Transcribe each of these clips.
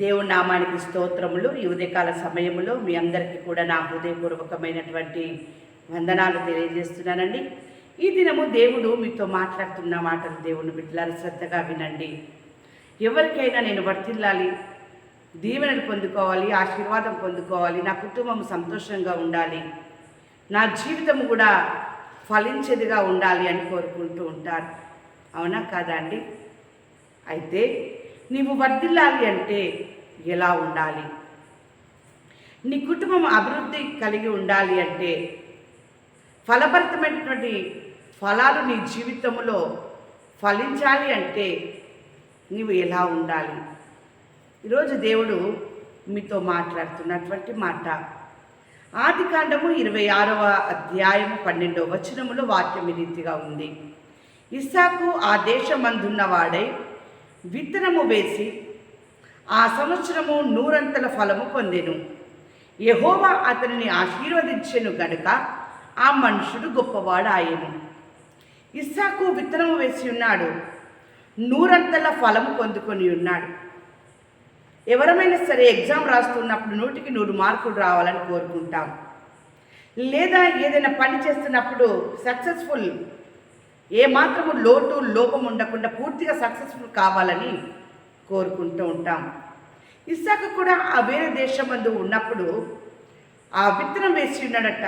దేవుని నామానికి స్తోత్రములు. ఈ ఉదయకాల సమయంలో మీ అందరికీ కూడా నా హృదయపూర్వకమైనటువంటి వందనాలు తెలియజేస్తున్నానండి. ఈ దినము దేవుడు మీతో మాట్లాడుతున్న మాటలు దేవుని బిడ్డలారు శ్రద్ధగా వినండి. ఎవరికైనా నేను వర్తిల్లాలి దీవెనలు పొందుకోవాలి ఆశీర్వాదం పొందుకోవాలి నా కుటుంబం సంతోషంగా ఉండాలి నా జీవితం కూడా ఫలించేదిగా ఉండాలి అని కోరుకుంటూ ఉంటారు. అవునా కాదా అండి? అయితే నీవు వర్ధిల్లాలి అంటే ఎలా ఉండాలి? నీ కుటుంబం అభివృద్ధి కలిగి ఉండాలి అంటే ఫలభరితమైనటువంటి ఫలాలు నీ జీవితంలో ఫలించాలి అంటే నీవు ఎలా ఉండాలి? ఈరోజు దేవుడు మీతో మాట్లాడుతున్నటువంటి మాట. ఆది కాండము ఇరవై ఆరవ అధ్యాయము పన్నెండవ వచనములో వాక్యం రీతిగా ఉంది. ఇస్సాకు ఆ దేశమందున్నవాడై విత్తనము వేసి ఆ సంవత్సరము నూరంతల ఫలము పొందెను. యహోవా అతనిని ఆశీర్వదించెను గనుక ఆ మనుషుడు గొప్పవాడాయను. ఇస్సాకు విత్తనము వేసి ఉన్నాడు. నూరంతల ఫలము పొందుకొని ఉన్నాడు. ఎవరమైనా సరే ఎగ్జామ్ రాస్తున్నప్పుడు నూటికి నూరు మార్కులు రావాలని కోరుకుంటాం. లేదా ఏదైనా పని చేస్తున్నప్పుడు సక్సెస్ఫుల్ ఏ మాత్రము లోటు లోపం ఉండకుండా పూర్తిగా సక్సెస్ఫుల్ కావాలని కోరుకుంటూ ఉంటాం. ఇస్సాకు కూడా ఆ వేరే దేశం మందు ఉన్నప్పుడు ఆ విత్తనం వేసి ఉన్నాడట.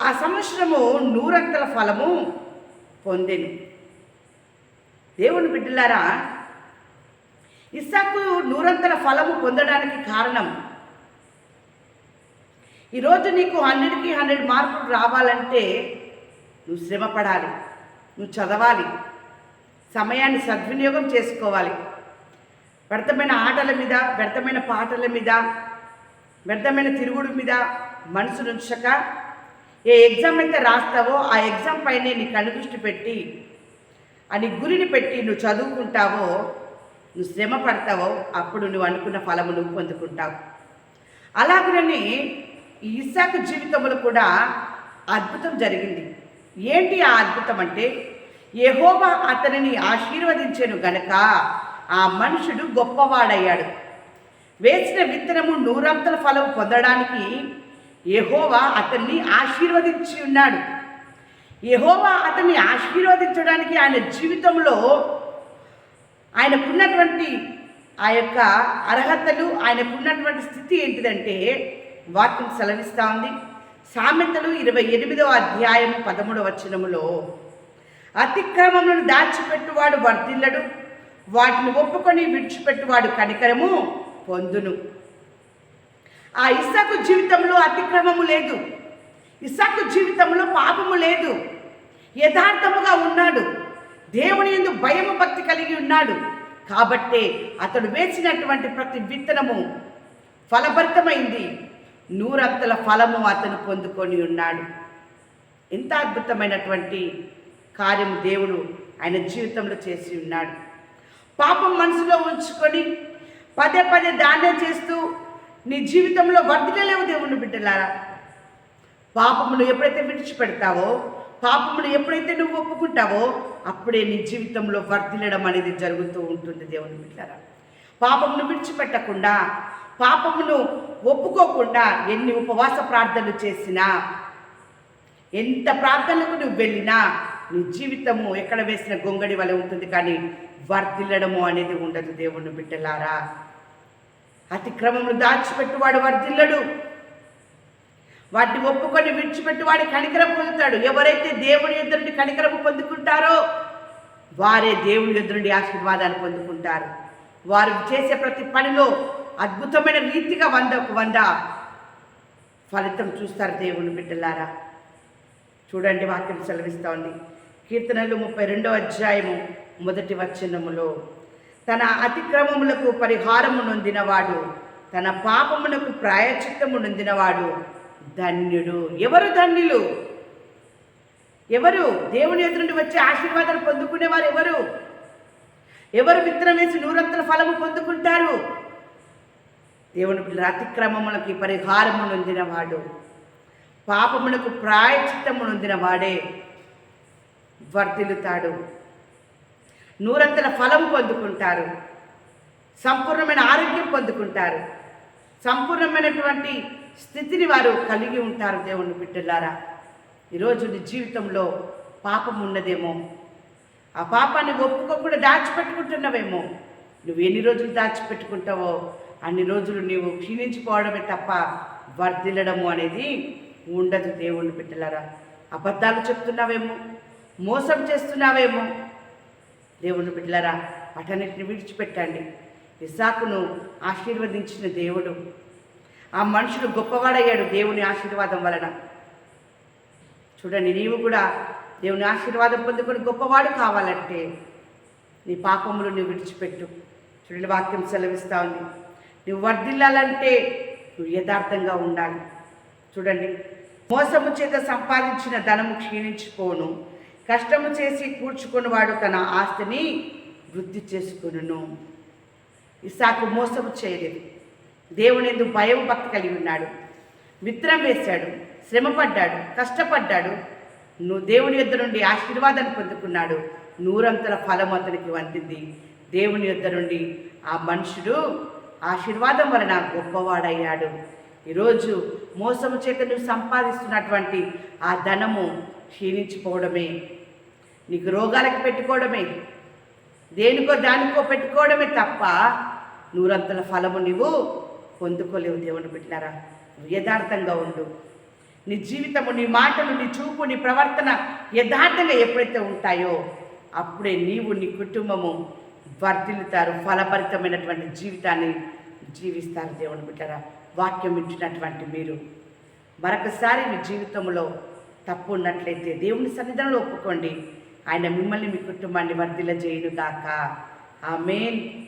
ఆ సంవత్సరము నూరంతల ఫలము పొందెను. దేవుని బిడ్డలారా ఇస్సాకు నూరంతల ఫలము పొందడానికి కారణం ఈరోజు నీకు హండ్రెడ్కి హండ్రెడ్ మార్కులు రావాలంటే నువ్వు శ్రమపడాలి నువ్వు చదవాలి సమయాన్ని సద్వినియోగం చేసుకోవాలి. వ్యర్థమైన ఆటల మీద వ్యర్థమైన పాటల మీద వ్యర్థమైన తిరుగుడు మీద మనసు నుంచక ఏ ఎగ్జామ్ అయితే రాస్తావో ఆ ఎగ్జామ్ పైనే నీ కనుదృష్టి పెట్టి అని గురిని పెట్టి నువ్వు చదువుకుంటావో నువ్వు శ్రమ పడతావో అప్పుడు నువ్వు అనుకున్న ఫలము నువ్వు పొందుకుంటావు. అలాగనే ఈ జీవితంలో కూడా అద్భుతం జరిగింది. ఏంటి ఆ అద్భుతం అంటే? యహోబా అతనిని ఆశీర్వదించెను గనక ఆ మనుషుడు గొప్పవాడయ్యాడు. వేసిన విత్తనము నూరంతల ఫలం పొందడానికి యహోవా అతన్ని ఆశీర్వదించి ఉన్నాడు. యహోవా అతన్ని ఆశీర్వదించడానికి ఆయన జీవితంలో ఆయనకున్నటువంటి ఆ యొక్క అర్హతలు ఆయనకున్నటువంటి స్థితి ఏంటిదంటే వాక్యం సెలవిస్తూ ఉంది. సామెతలు ఇరవై ఎనిమిదవ అధ్యాయం పదమూడవ వచనములో అతిక్రమములను దాచిపెట్టువాడు వర్ధిల్లడు వాటిని ఒప్పుకొని విడిచిపెట్టువాడు కనికరము పొందును. ఆ ఇసాకు జీవితంలో అతిక్రమము లేదు. ఇస్సాకు జీవితంలో పాపము లేదు. యథార్థముగా ఉన్నాడు. దేవుని ఎందు భయము భక్తి కలిగి ఉన్నాడు. కాబట్టే అతడు వేసినటువంటి ప్రతి విత్తనము ఫలభరితమైంది. నూరక్తుల ఫలము అతను పొందుకొని ఉన్నాడు. ఎంత అద్భుతమైనటువంటి కార్యం దేవుడు ఆయన జీవితంలో చేసి ఉన్నాడు. పాపం మనసులో ఉంచుకొని పదే పదే దాన్నే చేస్తూ నీ జీవితంలో వర్ధిల్లలేవు దేవుని బిడ్డలారా. పాపమును ఎప్పుడైతే విడిచిపెడతావో పాపమును ఎప్పుడైతే నువ్వు ఒప్పుకుంటావో అప్పుడే నీ జీవితంలో వర్ధిల్లడం అనేది జరుగుతూ ఉంటుంది దేవుని బిడ్డలారా. పాపమును విడిచిపెట్టకుండా పాపమును ఒప్పుకోకుండా ఎన్ని ఉపవాస ప్రార్థనలు చేసినా ఎంత ప్రార్థనకు నువ్వు వెళ్ళినా నీ జీవితము ఎక్కడ వేసిన గొంగడి వలె ఉంటుంది కానీ వర్ధిల్లడము అనేది ఉండదు దేవుణ్ణి బిడ్డలారా. అతిక్రమములు దాచిపెట్టువాడు వర్ధిల్లడు. వాటిని ఒప్పుకొని విడిచిపెట్టువాడు కనికరం పొందుతాడు. ఎవరైతే దేవుని ఎదురు కనికరం కనికరము పొందుకుంటారో వారే దేవుని ఎదురు ఆశీర్వాదాలు పొందుకుంటారు. వారు చేసే ప్రతి పనిలో అద్భుతమైన రీతిగా వందకు వంద ఫలితం చూస్తారు దేవుని బిడ్డలారా. చూడండి వాక్యం సెలవిస్తూ ఉంది కీర్తనలు ముప్పై రెండో అధ్యాయము మొదటి వచనములో తన అతిక్రమములకు పరిహారము నొందినవాడు తన పాపమునకు ప్రాయచిత్తము నొందినవాడు ధన్యుడు. ఎవరు ధన్యులు? ఎవరు? దేవుని ఎదురుండి వచ్చే ఆశీర్వాదాలు పొందుకునేవారు ఎవరు? ఎవరు విత్తనం వేసి నూరంతల ఫలము పొందుకుంటారు? దేవుని పిల్లల అతిక్రమములకి పరిహారము నొందినవాడు పాపమునకు ప్రాయచిత్తము వాడే వర్ధిల్లుతాడు. నూరంతల ఫలం పొందుకుంటారు. సంపూర్ణమైన ఆరోగ్యం పొందుకుంటారు. సంపూర్ణమైనటువంటి స్థితిని వారు కలిగి ఉంటారు దేవుని బిడ్డలారా. ఈరోజు నీ జీవితంలో పాపం ఉన్నదేమో ఆ పాపాన్ని ఒప్పుకోకుండా దాచిపెట్టుకుంటున్నావేమో? నువ్వు ఎన్ని రోజులు దాచిపెట్టుకుంటావో అన్ని రోజులు నీవు క్షీణించిపోవడమే తప్ప వర్ధిల్లడము అనేది ఉండదు దేవుణ్ణి పెట్టలారా అబద్ధాలు చెప్తున్నావేమో మోసం చేస్తున్నావేమో. దేవుణ్ణి పెట్టలారా వాటన్నిటిని విడిచిపెట్టండి. ఇసాకును ఆశీర్వదించిన దేవుడు. ఆ మనుషుడు గొప్పవాడయ్యాడు దేవుని ఆశీర్వాదం వలన. చూడండి నీవు కూడా దేవుని ఆశీర్వాదం పొందుకొని గొప్పవాడు కావాలంటే నీ పాపములు నువ్వు విడిచిపెట్టు. చూడండి వాక్యం సెలవిస్తా ఉంది. నువ్వు వర్ధిల్లాలంటే నువ్వు యథార్థంగా ఉండాలి. చూడండి మోసము చేత సంపాదించిన ధనము క్షీణించిపోను. కష్టము చేసి కూర్చుకొని వాడు తన ఆస్తిని వృద్ధి చేసుకును ఇసాకు మోసము చేయలేదు. దేవుని ఎందుకు భయం భక్తి కలిగి ఉన్నాడు. మిత్రం వేశాడు. శ్రమపడ్డాడు. కష్టపడ్డాడు. నువ్వు దేవుని యొద్ద నుండి ఆశీర్వాదాన్ని పొందుకున్నాడు. నూరంతల ఫలం అతనికి వంటింది దేవుని యొద్ద నుండి ఆ మనుషుడు ఆశీర్వాదం వలన గొప్పవాడయ్యాడు. ఈరోజు మోసము చేత నువ్వు సంపాదిస్తున్నటువంటి ఆ ధనము క్షీణించిపోవడమే. నీకు రోగాలకు పెట్టుకోవడమే. దేనికో దానికో పెట్టుకోవడమే తప్ప నూరంతల ఫలము నువ్వు పొందుకోలేవు దేవుని బిడ్డారా యథార్థంగా ఉండు. నీ జీవితము నీ మాటలు నీ చూపు నీ ప్రవర్తన యథార్థంగా ఎప్పుడైతే ఉంటాయో అప్పుడే నీవు నీ కుటుంబము వర్ధిల్లుతారు ఫలభరితమైనటువంటి జీవితాన్ని జీవిస్తారు దేవుని బిడ్డరా. వాక్యం వింటున్నటువంటి మీరు మరొకసారి మీ జీవితంలో తప్పు ఉన్నట్లయితే దేవుని సన్నిధానంలో ఒప్పుకోండి. ఆయన మిమ్మల్ని మీ కుటుంబాన్ని వర్ధిల్ల చేయను గాక ఆమెన్.